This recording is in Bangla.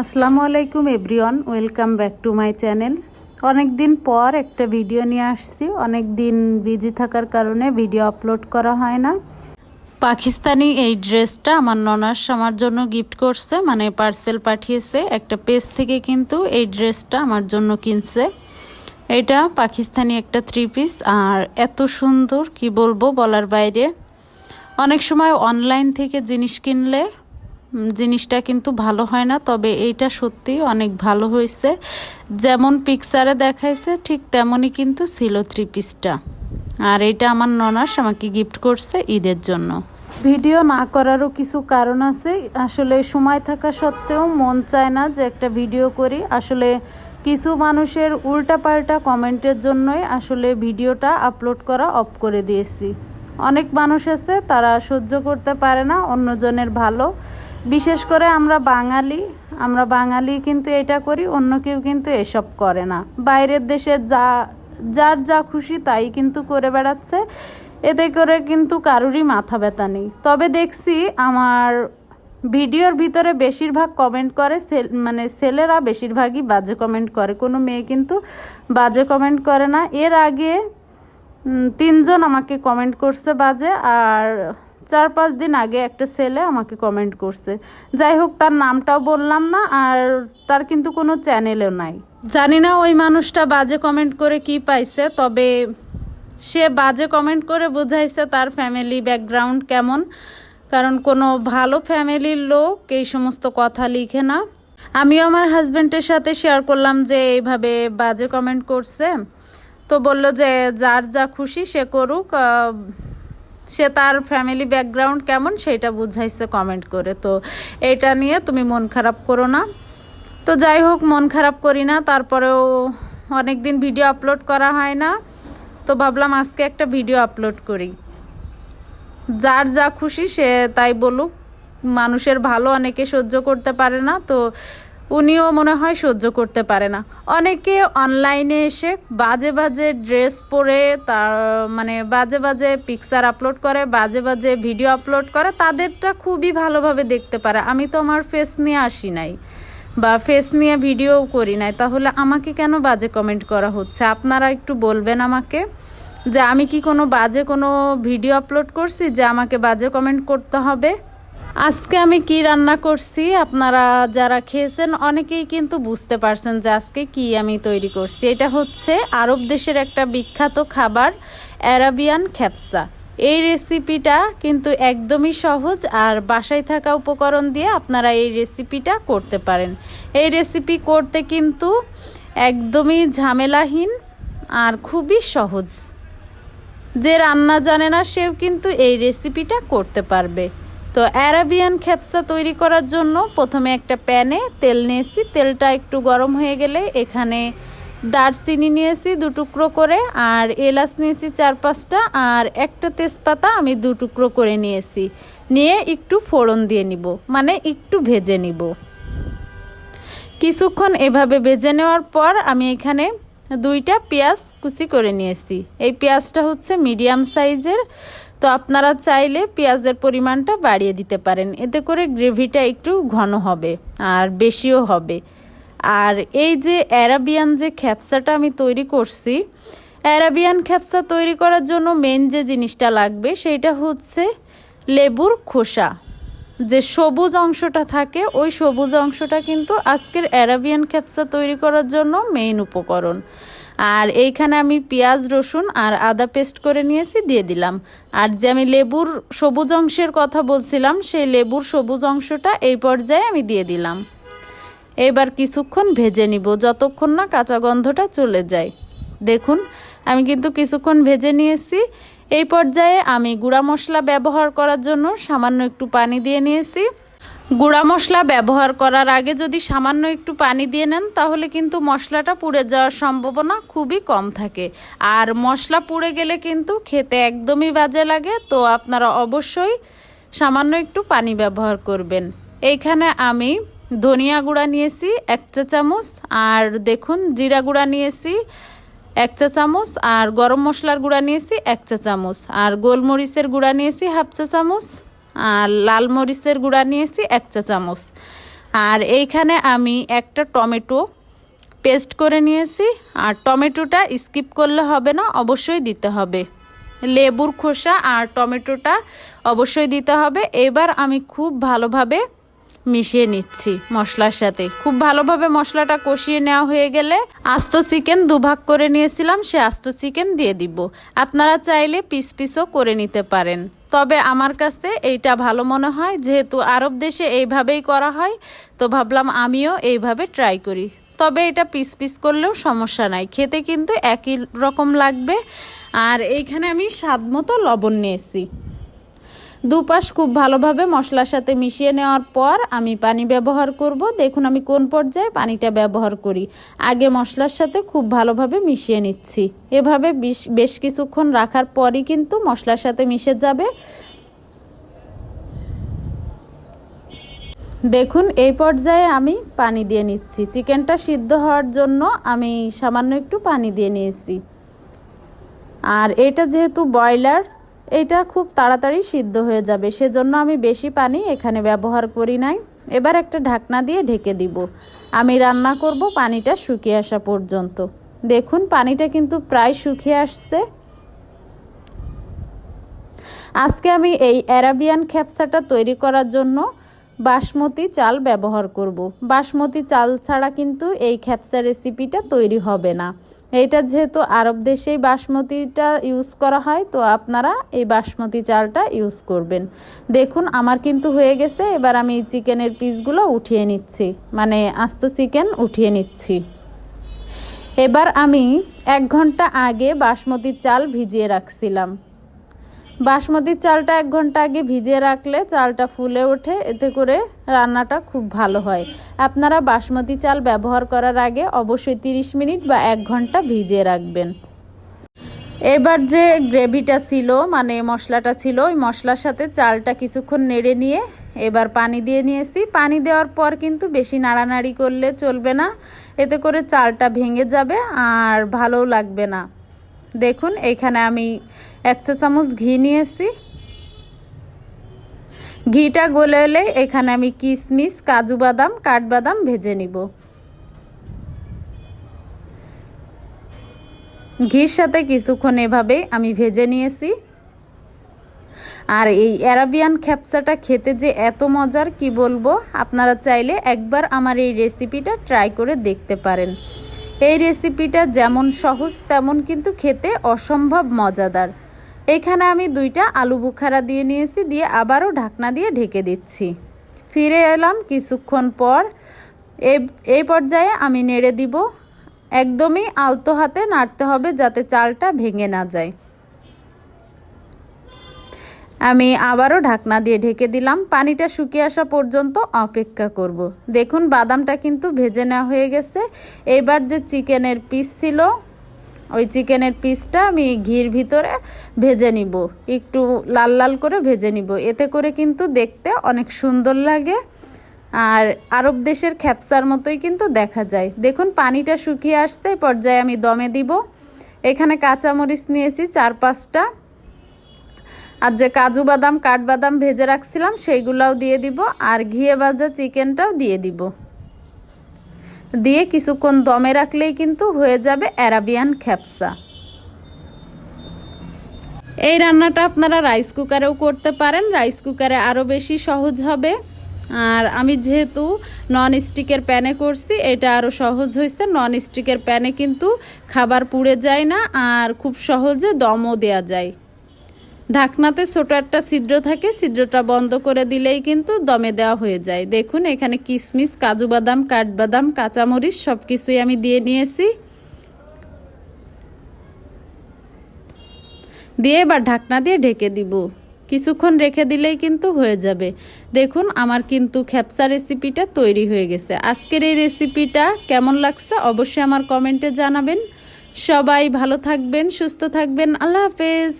আসসালামু আলাইকুম everyone, welcome back to my channel. অনেক দিন পর একটা ভিডিও নিয়ে আসছি। অনেক দিন বিজি থাকার কারণে ভিডিও আপলোড করা হয় না। পাকিস্তানি এই ড্রেসটা আমার ননাস আমার জন্য গিফট করছে মানে পার্সেল পাঠিয়েছে। একটা পেজ থেকে কিন্তু এই ড্রেসটা আমার জন্য কিনছে। এটা পাকিস্তানি একটা থ্রি পিস আর এত সুন্দর, কি বলব বলার বাইরে। অনেক সময় অনলাইন থেকে জিনিস কিনলে জিনিসটা কিন্তু ভালো হয় না, তবে এইটা সত্যি অনেক ভালো হয়েছে। যেমন পিকচারে দেখাইছে, ঠিক তেমনই কিন্তু ছিল থ্রি পিসটা আর এটা আমার ননাস আমাকে গিফট করছে ঈদের জন্য। ভিডিও না করারও কিছু কারণ আছে। আসলে সময় থাকা সত্ত্বেও মন চায় না যে একটা ভিডিও করি। আসলে কিছু মানুষের উল্টাপাল্টা কমেন্টের জন্যই আসলে ভিডিওটা আপলোড করা অফ করে দিয়েছি। অনেক মানুষ আছে, তারা সহ্য করতে পারে না, অন্যজনের ভালো। বিশেষ করে আমরা বাঙালি আমরা বাঙালি কিন্তু এটা করি, অন্য কেউ কিন্তু এসব করে না। বাইরের দেশে যা, যার যা খুশি তাই কিন্তু করে বেড়াচ্ছে। এতে করে কিন্তু কারুরই মাথা ব্যথা নেই। তবে দেখছি আমার ভিডিওর ভিতরে বেশিরভাগ কমেন্ট করে ছেল- মানে ছেলেরা বেশিরভাগই বাজে কমেন্ট করে। কোনো মেয়ে কিন্তু বাজে কমেন্ট করে না। এর আগে তিনজন আমাকে কমেন্ট করছে বাজে। আর চার পাঁচ দিন আগে একটা ছেলে আমাকে কমেন্ট করছে। যাই হোক, তার নামটাও বললাম না আর তার কিন্তু কোনো চ্যানেলও নাই। জানি না ওই মানুষটা বাজে কমেন্ট করে কি পাইছে, তবে সে বাজে কমেন্ট করে বোঝাইছে তার ফ্যামিলি ব্যাকগ্রাউন্ড কেমন। কারণ কোনো ভালো ফ্যামিলির লোক এই সমস্ত কথা লিখে না। আমিও আমার হাজব্যান্ডের সাথে শেয়ার করলাম যে এইভাবে বাজে কমেন্ট করছে। তো বলল যে যার যা খুশি সে করুক সে তার ফ্যামিলি ব্যাকগ্রাউন্ড কেমন সেটা বুঝাইছে কমেন্ট করে। তো এটা নিয়ে তুমি মন খারাপ করো না। তো যাই হোক, মন খারাপ করি না। তারপরেও অনেক দিন ভিডিও আপলোড করা হয় না। তো ভাবলাম আজকে একটা ভিডিও আপলোড করি। যার যা খুশি সে তাই বলুক। মানুষের ভালো অনেকে সহ্য করতে পারে না। তো উনিও মনে হয় সহ্য করতে পারে না। অনেকে অনলাইনে এসে বাজে বাজে ড্রেস পরে তার মানে বাজে বাজে পিকচার আপলোড করে, বাজে বাজে ভিডিও আপলোড করে, তাদেরটা খুবই ভালোভাবে দেখতে পারে। আমি তো আমার ফেস নিয়ে আসি নাই বা ফেস নিয়ে ভিডিও করি নাই, তাহলে আমাকে কেন বাজে কমেন্ট করা হচ্ছে? আপনারা একটু বলবেন আমাকে যে আমি কি কোনো বাজে কোনো ভিডিও আপলোড করছি যে আমাকে বাজে কমেন্ট করতে হবে? আজকে আমি কি রান্না করছি? আপনারা যারা খেয়েছেন অনেকেই কিন্তু বুঝতে পারছেন যে আজকে কি আমি তৈরি করছি। এটা হচ্ছে আরব দেশের একটা বিখ্যাত খাবার, অ্যারাবিয়ান খ্যাপসা। এই রেসিপিটা কিন্তু একদমই সহজ আর বাসায় থাকা উপকরণ দিয়ে আপনারা এই রেসিপিটা করতে পারেন। এই রেসিপি করতে কিন্তু একদমই ঝামেলাহীন আর খুবই সহজ। যে রান্না জানে না, সেও কিন্তু এই রেসিপিটা করতে পারবে। তো অ্যারাবিয়ান খেপসা তৈরি করার জন্য প্রথমে একটা প্যানে তেল নিয়েছি। তেলটা একটু গরম হয়ে গেলে এখানে দারচিনি নিয়েছি দু টুকরো করে, আর এলাচ নিয়েছি চার পাঁচটা, আর একটা তেজপাতা আমি দু টুকরো করে নিয়েছি। নিয়ে একটু ফোড়ন দিয়ে নিব মানে একটু ভেজে নিব। কিছুক্ষণ এভাবে ভেজে নেওয়ার পর আমি এখানে দুইটা পেঁয়াজ কুচি করে নিয়েছি। এই পেঁয়াজটা হচ্ছে মিডিয়াম সাইজের। তো আপনারা চাইলে পেঁয়াজের পরিমাণটা বাড়িয়ে দিতে পারেন। এতে করে গ্রেভিটা একটু ঘন হবে আর বেশিও হবে। আর এই যে অ্যারাবিয়ান যে খ্যাপসাটা আমি তৈরি করছি, অ্যারাবিয়ান খ্যাপসা তৈরি করার জন্য মেন যে জিনিসটা লাগবে সেইটা হচ্ছে লেবুর খোসা। যে সবুজ অংশটা থাকে, ওই সবুজ অংশটা কিন্তু আজকের অ্যারাবিয়ান ক্যাপসা তৈরি করার জন্য মেইন উপকরণ। আর এইখানে আমি পেঁয়াজ, রসুন আর আদা পেস্ট করে নিয়েছি, দিয়ে দিলাম। আর যে আমি লেবুর সবুজ অংশের কথা বলছিলাম, সেই লেবুর সবুজ অংশটা এই পর্যায়ে আমি দিয়ে দিলাম। এবার কিছুক্ষণ ভেজে নিব, যতক্ষণ না কাঁচা গন্ধটা চলে যায়। দেখুন, আমি কিন্তু কিছুক্ষণ ভেজে নিয়েছি। এই পর্যায়ে আমি গুঁড়া মশলা ব্যবহার করার জন্য সামান্য একটু পানি দিয়ে নিয়েছি। গুঁড়া মশলা ব্যবহার করার আগে যদি সামান্য একটু পানি দিয়ে নেন, তাহলে কিন্তু মশলাটা পুড়ে যাওয়ার সম্ভাবনা খুবই কম থাকে। আর মশলা পুড়ে গেলে কিন্তু খেতে একদমই বাজে লাগে, তো আপনারা অবশ্যই সামান্য একটু পানি ব্যবহার করবেন। এইখানে আমি ধনিয়া গুঁড়া নিয়েছি, এক চা চামচ আর দেখুন, জিরা গুঁড়া নিয়েছি এক চা চামচ, আর গরম মশলার গুঁড়া নিয়েছি এক চা চামচ, আর গোলমরিচের গুঁড়া নিয়েছি হাফ চা চামচ, আর লাল মরিচের গুঁড়া নিয়েছি এক চা চামচ। আর এইখানে আমি একটা টমেটো পেস্ট করে নিয়েছি, আর টমেটোটা স্কিপ করলে হবে না, অবশ্যই দিতে হবে। লেবুর খোসা আর টমেটোটা অবশ্যই দিতে হবে। এবার আমি খুব ভালোভাবে মিশিয়ে নিচ্ছি মশলার সাথে। খুব ভালোভাবে মশলাটা কষিয়ে নেওয়া হয়ে গেলে আস্ত চিকেন দুভাগ করে নিয়েছিলাম, সে আস্ত চিকেন দিয়ে দিব। আপনারা চাইলে পিস পিসও করে নিতে পারেন। তবে আমার কাছে এইটা ভালো মনে হয়, যেহেতু আরব দেশে এইভাবেই করা হয়, তো ভাবলাম আমিও এইভাবে ট্রাই করি। তবে এটা পিস পিস করলেও সমস্যা নাই, খেতে কিন্তু একই রকম লাগবে। আর এইখানে আমি স্বাদ মতো লবণ নিয়েছি। দুপাশ খুব ভালোভাবে মশলার সাথে মিশিয়ে নেওয়ার পর আমি পানি ব্যবহার করব। দেখুন আমি কোন পর্যায়ে পানিটা ব্যবহার করি। আগে মশলার সাথে খুব ভালোভাবে মিশিয়ে নিচ্ছি। এভাবে বেশ কিছুক্ষণ রাখার পরই কিন্তু মশলার সাথে মিশে যাবে। দেখুন, এই পর্যায়ে আমি পানি দিয়ে নিচ্ছি। চিকেনটা সিদ্ধ হওয়ার জন্য আমি সামান্য একটু পানি দিয়ে নিয়েছি। আর এটা যেহেতু ব্রয়লার এটা খুব তাড়াতাড়ি সিদ্ধ হয়ে যাবে, সেজন্য আমি বেশি পানি এখানে ব্যবহার করি নাই। এবার একটা ঢাকনা দিয়ে ঢেকে দিব। আমি রান্না করব পানিটা শুকিয়ে আসা পর্যন্ত। দেখুন, পানিটা কিন্তু প্রায় শুকিয়ে আসছে। আজকে আমি এই অ্যারাবিয়ান খ্যাপসাটা তৈরি করার জন্য বাসমতি চাল ব্যবহার করব। বাসমতি চাল ছাড়া কিন্তু এই খ্যাপসা রেসিপিটা তৈরি হবে না। এটা যেহেতু আরব দেশেই বাসমতিটা ইউজ করা হয়, তো আপনারা এই বাসমতি চালটা ইউজ করবেন। দেখুন, আমার কিন্তু হয়ে গেছে, এবার আমি চিকেনের পিসগুলো উঠিয়ে নিচ্ছি। মানে আস্ত চিকেন উঠিয়ে নিচ্ছি। এবার আমি এক ঘণ্টা আগে বাসমতি চাল ভিজিয়ে রাখছিলাম। বাসমতি চালটা এক ঘণ্টা আগে ভিজিয়ে রাখলে চালটা ফুলে ওঠে। এতে করে রান্নাটা খুব ভালো হয়। আপনারা বাসমতি চাল ব্যবহার করার আগে অবশ্যই 30 মিনিট বা এক ঘণ্টা ভিজিয়ে রাখবেন। এবার যে গ্রেভিটা ছিল মানে মশলাটা ছিল, ওই মশলার সাথে চালটা কিছুক্ষণ নেড়ে নিয়ে এবার পানি দিয়ে নিয়েছি। পানি দেওয়ার পর কিন্তু বেশি নাড়ানাড়ি করলে চলবে না। এতে করে চালটা ভেঙে যাবে আর ভালোও লাগবে না। দেখুন, এখানে আমি এক চা চামচ ঘি নিয়েছি। ঘিটা গলে এলে এখানে আমি কিশমিশ কাজু বাদাম, কাঠবাদাম ভেজে নিব। ঘির সাথে কিছুক্ষণ এভাবে আমি ভেজে নিয়েছি। আর এই অ্যারাবিয়ান খ্যাপসাটা খেতে যে এত মজার, কি বলব? আপনারা চাইলে একবার আমার এই রেসিপিটা ট্রাই করে দেখতে পারেন। এই রেসিপিটা যেমন সহজ, তেমন কিন্তু খেতে অসম্ভব মজাদার। এখানে আমি দুইটা আলু বুখারা দিয়ে নিয়েছি, দিয়ে আবারও ঢাকনা দিয়ে ঢেকে দিচ্ছি। ফিরে এলাম কিছুক্ষণ পর। এই পর্যায়ে আমি নেড়ে দিব। একদমই আলতো হাতে নাড়তে হবে যাতে চালটা ভেঙে না যায়। আমি আবারও ঢাকনা দিয়ে ঢেকে দিলাম। পানিটা শুকিয়ে আসা পর্যন্ত অপেক্ষা করব। দেখুন, বাদামটা কিন্তু ভেজে নেওয়া হয়ে গেছে। এবার যে চিকেনের পিস ছিল, ওই চিকেনের পিসটা আমি ঘির ভিতরে ভেজে নিব। একটু লাল লাল করে ভেজে নিব। এতে করে কিন্তু দেখতে অনেক সুন্দর লাগে। আর আরব দেশের খ্যাপসার মতোই কিন্তু দেখা যায়। দেখুন, পানিটা শুকিয়ে আসছে পর্যায়ে আমি দমে দিব। এখানে কাঁচামরিচ নিয়েছি, চার পাঁচটা। আর যে কাজু বাদাম কাঠবাদাম ভেজে রাখছিলাম, সেইগুলাও দিয়ে দিব, আর ঘিয়ে ভাজা চিকেনটাও দিয়ে দিব। দিয়ে কিছুক্ষণ দমে রাখলেই কিন্তু হয়ে যাবে অ্যারাবিয়ান খ্যাপসা। এই রান্নাটা আপনারা রাইস কুকারেও করতে পারেন, রাইস কুকারে আরও বেশি সহজ হবে। আর আমি যেহেতু নন স্টিকের প্যানে করছি, এটা আরও সহজ হয়েছে। নন স্টিকের প্যানে কিন্তু খাবার পুড়ে যায় না, আর খুব সহজে দমও দেয়া যায়। ঢাকনাতে ছোটো একটা ছিদ্র থাকে, ছিদ্রটা বন্ধ করে দিলেই কিন্তু দমে দেওয়া হয়ে যায়। দেখুন, এখানে কিশমিশ কাজু বাদাম, কাঠবাদাম, কাঁচামরিচ সব কিছুই আমি দিয়ে নিয়েছি। দিয়ে এবার ঢাকনা দিয়ে ঢেকে দিব। কিছুক্ষণ রেখে দিলেই কিন্তু হয়ে যাবে। দেখুন, আমার কিন্তু খ্যাপসা রেসিপিটা তৈরি হয়ে গেছে। আজকের এই রেসিপিটা কেমন লাগছে অবশ্যই আমার কমেন্টে জানাবেন। সবাই ভালো থাকবেন, সুস্থ থাকবেন। আল্লাহ হাফেজ।